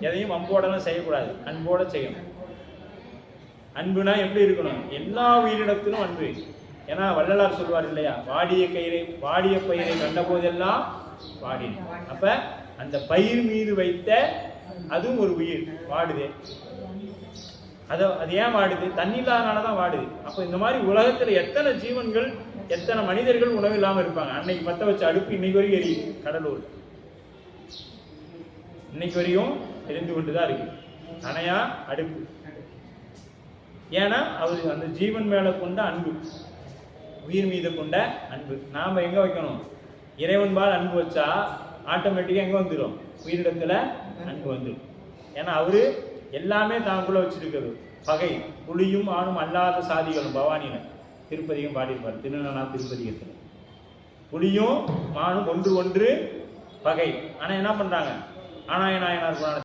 எதையும் அம்போடலாம் செய்யக்கூடாது. அன்போட செய்யணும். அன்புனா எப்படி இருக்கணும்? எல்லா உயிரினத்திலும் அன்பு. ஏன்னா வள்ளலார் சொல்வார் இல்லையா? வாடிய கயிறை வாடிய பயிரை கண்ட போதெல்லாம் வாடின அப்ப அந்த பயிர் மீது வைத்த அதுவும் ஒரு உயிர் வாடுது. அது அது ஏன் வாடுது? தண்ணி இல்லாதனால தான் வாடுது. அப்போ இந்த மாதிரி உலகத்துல எத்தனை ஜீவன்கள் எத்தனை மனிதர்கள் உணவு இல்லாமல் இருப்பாங்க? அன்னைக்கு பற்ற வச்ச அடுப்பு இன்னைக்கு வரைக்கும் எரியுது கடலூர். இன்னைக்கு வரையும் எரிந்து கொண்டு தான் இருக்கு. அணையா அடுப்பு ஏன்னா அவர் அந்த ஜீவன் மேல கொண்ட அன்பு. உயிர் மீது கொண்ட அன்பு. நாம எங்க வைக்கணும்? இறைவன் பால் அன்பு வச்சா ஆட்டோமேட்டிக்கா எங்க வந்துடும் உயிரிடத்துல அன்பு வந்துடும் ஏன்னா அவரு எல்லாமே தாங்குள்ள வச்சிருக்கிறது. பகை புலியும் ஆணும் அல்லாத சாதிகளும். பவானியில திருப்பதியும் பாடியிருப்பார். திருநனா திருப்பதிகத்தில். புலியும் மானும் ஒன்று ஒன்று பகை. ஆனா என்ன பண்றாங்க? ஆனாய நாயனார்